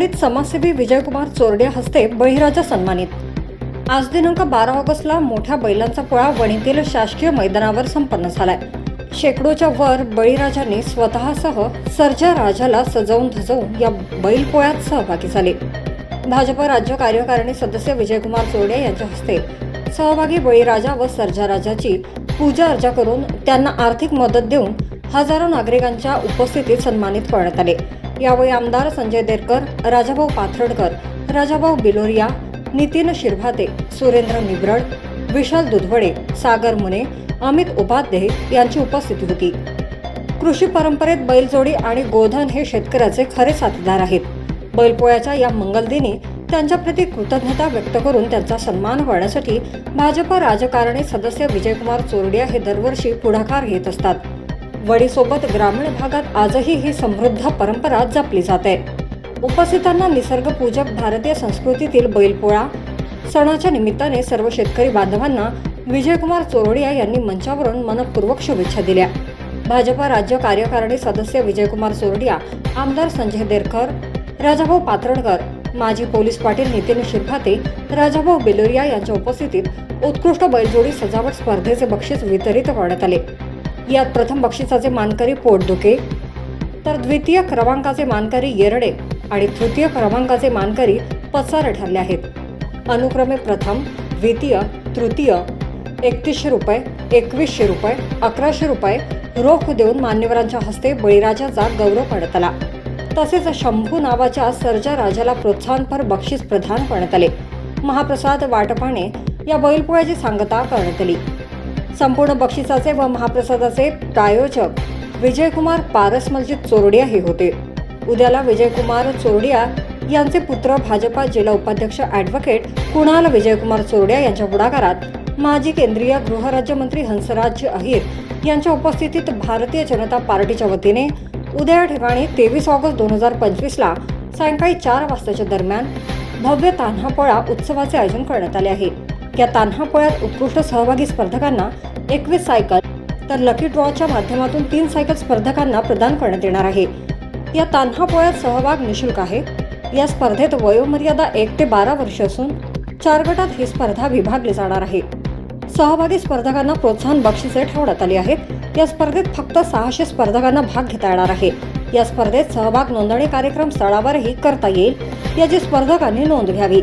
वडीत समाजसेवी विजयकुमार चोरडे हस्ते बळीराजा सन्मानित. आज दिनांक बारा ऑगस्टला मोठ्या बैलांचा पोळा वणीतील शासकीय मैदानावर संपन्न झालाय. शेकडोच्या वर बळीराजांनी स्वतःसह सर्जा राजाला सजवून धजवून या बैलपोळ्यात सहभागी झाले. भाजप राज्य कार्यकारिणी सदस्य विजयकुमार चोरडे यांच्या हस्ते सहभागी बळीराजा व सर्जा राजाची पूजा अर्चा करून त्यांना आर्थिक मदत देऊन हजारो नागरिकांच्या उपस्थितीत सन्मानित करण्यात आले. यावेळी आमदार संजय देरकर राजाभाऊ पाथर्डकर राजाभाऊ बिलोरिया नितीन शिरभाते सुरेंद्र निब्रड विशाल दुधवडे सागर मुने अमित उपाध्ये यांची उपस्थिती होती. कृषी परंपरेत बैलजोडी आणि गोधन हे शेतकऱ्याचे खरे साथीदार आहेत. बैलपोळ्याच्या या मंगलदिनी त्यांच्याप्रती कृतज्ञता व्यक्त करून त्यांचा सन्मान करण्यासाठी भाजप राजकारणी सदस्य विजयकुमार चोरडिया हे दरवर्षी पुढाकार घेत असतात. वडीसोबत ग्रामीण भागात आजही ही समृद्ध परंपरा जपली जाते. उपस्थितांना निसर्गपूजक भारतीय संस्कृतीतील बैलपोळा. सणाच्या निमित्ताने सर्व शेतकरी बांधवांना विजयकुमार चोरडिया यांनी मंचावरून मनपूर्वक शुभेच्छा दिल्या. भाजपा राज्य कार्यकारिणी सदस्य विजयकुमार चोरडिया आमदार संजय देरकर राजाभाऊ पात्रणकर माजी पोलीस पाटील नितीन शिरभाते राजाभाऊ बेलोरिया यांच्या उपस्थितीत उत्कृष्ट बैलजोडी सजावट स्पर्धेचे बक्षीस वितरित करण्यात आले. यात प्रथम बक्षिसाचे मानकरी पोटदुके तर द्वितीय क्रमांकाचे मानकरी येरडे आणि तृतीय क्रमांकाचे मानकरी पसार ठरले आहेत. अनुक्रमे प्रथम द्वितीय तृतीय एकतीसशे रुपये एकवीसशे रुपये अकराशे रुपये रोख देऊन मान्यवरांच्या हस्ते बळीराजाचा गौरव करण्यात आला तसेच शंभू नावाच्या सर्जा राजाला प्रोत्साहनपर बक्षीस प्रदान करण्यात आले. महाप्रसाद वाटपाने या बैलपोळ्याची सांगता करण्यात आली. संपूर्ण बक्षिसाचे व महाप्रसादाचे प्रायोजक विजयकुमार पारसमलजीत चोरडिया हे होते. उद्याला विजयकुमार चोरडिया यांचे पुत्र भाजपा जिल्हा उपाध्यक्ष ॲडव्होकेट कुणाल विजयकुमार चोरडिया यांच्या पुढाकारात माजी केंद्रीय गृहराज्यमंत्री हंसराज अहिर यांच्या उपस्थितीत भारतीय जनता पार्टीच्या वतीने उद्या या ठिकाणी तेवीस ऑगस्ट दोन हजार पंचवीसला सायंकाळी चार वाजताच्या दरम्यान भव्य तान्हापोळा उत्सवाचे आयोजन करण्यात आले आहे. या तान्हापोळ्यात उत्कृष्ट सहभागी स्पर्धकांना एकवीस सायकल तर लकी ड्रॉच्या माध्यमातून तीन सायकल स्पर्धकांना प्रदान करण्यात येणार आहे. या तान्हापोळ्यात सहभाग निशुल्क आहे. या स्पर्धेत वयोमर्यादा एक ते बारा वर्ष असून चार गटात ही स्पर्धा विभागली जाणार आहे. सहभागी स्पर्धकांना प्रोत्साहन बक्षिसे ठेवण्यात आली आहेत. या स्पर्धेत फक्त सहाशे स्पर्धकांना भाग घेता येणार आहे. या स्पर्धेत सहभाग नोंदणी कार्यक्रम स्थळावरही करता येईल. याची स्पर्धकांनी नोंद घ्यावी.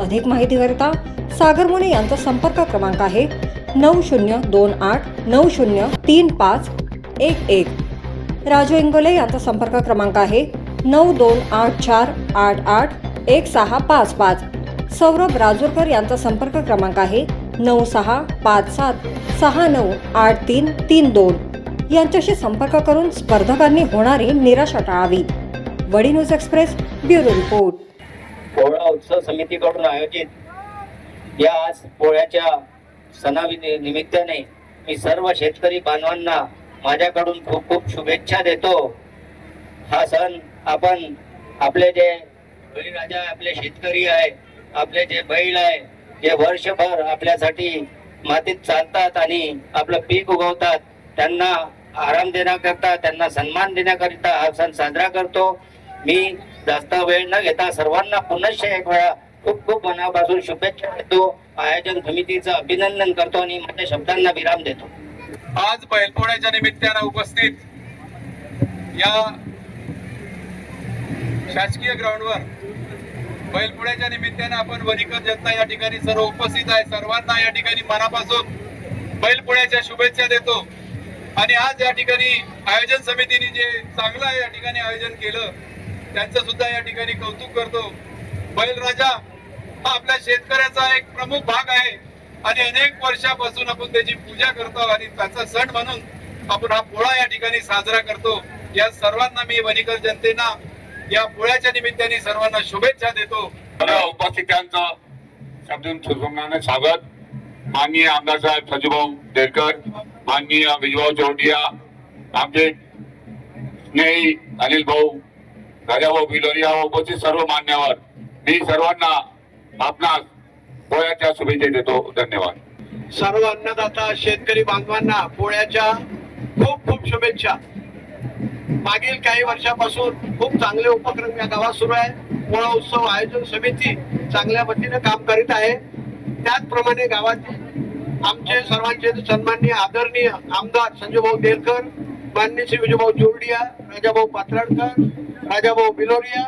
अधिक माहितीकरिता सागर मुने यांचा संपर्क क्रमांक आहे नऊ शून्य दोन आठ नऊ शून्य तीन पाच एक एक. राजू इंगोले यांचा संपर्क क्रमांक आहे नऊ दोन आठ चार आठ आठ एक सहा पाच पाच. सौरभ राजूरकर यांचा संपर्क क्रमांक आहे नऊ सहा पाच सात सहा नऊ आठ तीन तीन दोन. यांच्याशी संपर्क करून स्पर्धकांनी होणारी निराशा टाळावी. वडी news express bureau report. Pola उत्सव समितीकडून आयोजित या आज पोळ्याच्या सणावि निमित्ताने मी सर्व शेतकरी बांधवांना माझ्याकडून खूप खूप शुभेच्छा देतो. हा सण आपण आपले जे बळीराजा आपले शेतकरी आहे आपले जे बैल आहे जे वर्षभर आपल्यासाठी मातीत चालतात आणि आपलं पीक उगवतात त्यांना आराम देण्याकरता त्यांना सन्मान देण्याकरिता हा सण साजरा करतो. मी जास्त वेळ न घेता सर्वांना पुनश्च एक वेळा खूप खूप मनापासून शुभेच्छा देतो. आयोजन समितीचं अभिनंदन करतो आणि माझ्या शब्दांना विराम देतो. आज बैलपोळ्याच्या निमित्तानं उपस्थित या शासकीय ग्राउंडवर बैलपोळ्याच्या निमित्तानं आपण वरीकर जनता या ठिकाणी सर्व उपस्थित आहे. सर्वांना या ठिकाणी मनापासून बैलपोळ्याच्या शुभेच्छा देतो. आणि आज या ठिकाणी आयोजन समितीने जे चांगलं या ठिकाणी आयोजन केलं त्यांचं सुद्धा या ठिकाणी कौतुक करतो. बैलराजा हा आपल्या शेतकऱ्याचा एक प्रमुख भाग आहे. आणि अनेक वर्षापासून आपण त्याची पूजा करतो आणि त्याचा सण म्हणून आपण हा पोळा या ठिकाणी साजरा करतो. या सर्वांना मी वणिकर जनतेना या पोळ्याच्या निमित्ताने सर्वांना शुभेच्छा देतो. उपस्थितांचं शब्दून स्वागत. माननीय आमदार साहेब सजूभाऊ देरकर माननीय विजयभाऊ चौटिया आमचे स्नेही अनिल भाऊ राजाभाऊ बिलोरिया व उपस्थित सर्व मान्यवर. मी सर्वांना आपणास पोळ्याच्या शुभेच्छा देतो. धन्यवाद. सर्व अन्नदाता शेतकरी बांधवांना पोळ्याच्या खूप खूप शुभेच्छा. मागील काही वर्षापासून खूप चांगले उपक्रम या गावात सुरू आहे. पोळा उत्सव आयोजन समिती चांगल्या पद्धतीने काम करीत आहे. त्याचप्रमाणे गावातील आमचे सर्वांचे सन्माननीय आदरणीय आमदार संजयभाऊ देलकर मान्य श्री विजयभाऊ जोरडिया राजाभाऊ पात्राडकर राजाभाऊ बिलोरिया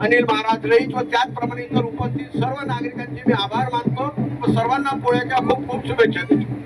अनिल महाराज रईत व त्याचप्रमाणे इतर उपस्थित सर्व नागरिकांचे मी आभार मानतो व सर्वांना पोळ्याच्या खूप खूप शुभेच्छा देतो.